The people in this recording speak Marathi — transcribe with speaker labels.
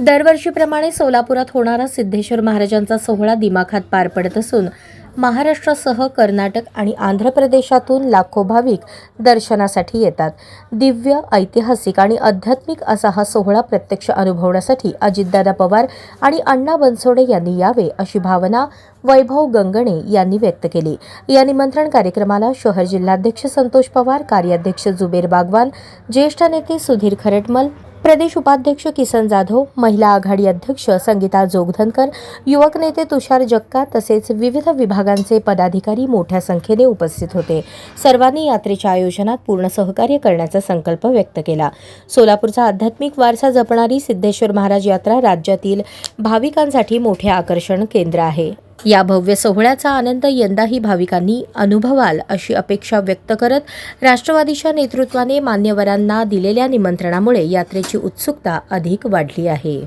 Speaker 1: दरवर्षीप्रमाणे सोलापुरात होणारा सिद्धेश्वर महाराजांचा सोहळा दिमाखात पार पडत असून महाराष्ट्रासह कर्नाटक आणि आंध्र प्रदेशातून लाखो भाविक दर्शनासाठी येतात. दिव्य ऐतिहासिक आणि आध्यात्मिक असा हा सोहळा प्रत्यक्ष अनुभवण्यासाठी अजितदादा पवार आणि अण्णा बनसोडे यांनी यावे अशी भावना वैभव गंगणे यांनी व्यक्त केली. या निमंत्रण कार्यक्रमाला शहर जिल्हाध्यक्ष संतोष पवार कार्याध्यक्ष जुबेर बागवान ज्येष्ठ नेते सुधीर खरटमल प्रदेश उपाध्यक्ष किसन जाधव महिला आघाडी अध्यक्ष संगीता जोगधनकर युवक नेते तुषार जक्का तसेच विविध विभागांचे पदाधिकारी मोठ्या संख्येने उपस्थित होते. सर्वांनी यात्रेच्या आयोजनात पूर्ण सहकार्य करण्याचा संकल्प व्यक्त केला. सोलापूरचा आध्यात्मिक वारसा जपणारी सिद्धेश्वर महाराज यात्रा राज्यातील भाविकांसाठी मोठे आकर्षण केंद्र आहे. या भव्य सोहळ्याचा आनंद यंदाही भाविकांनी अनुभवाल अशी अपेक्षा व्यक्त करत राष्ट्रवादीच्या नेतृत्वाने मान्यवरांना दिलेल्या निमंत्रणामुळे यात्रेची उत्सुकता अधिक वाढली आहे.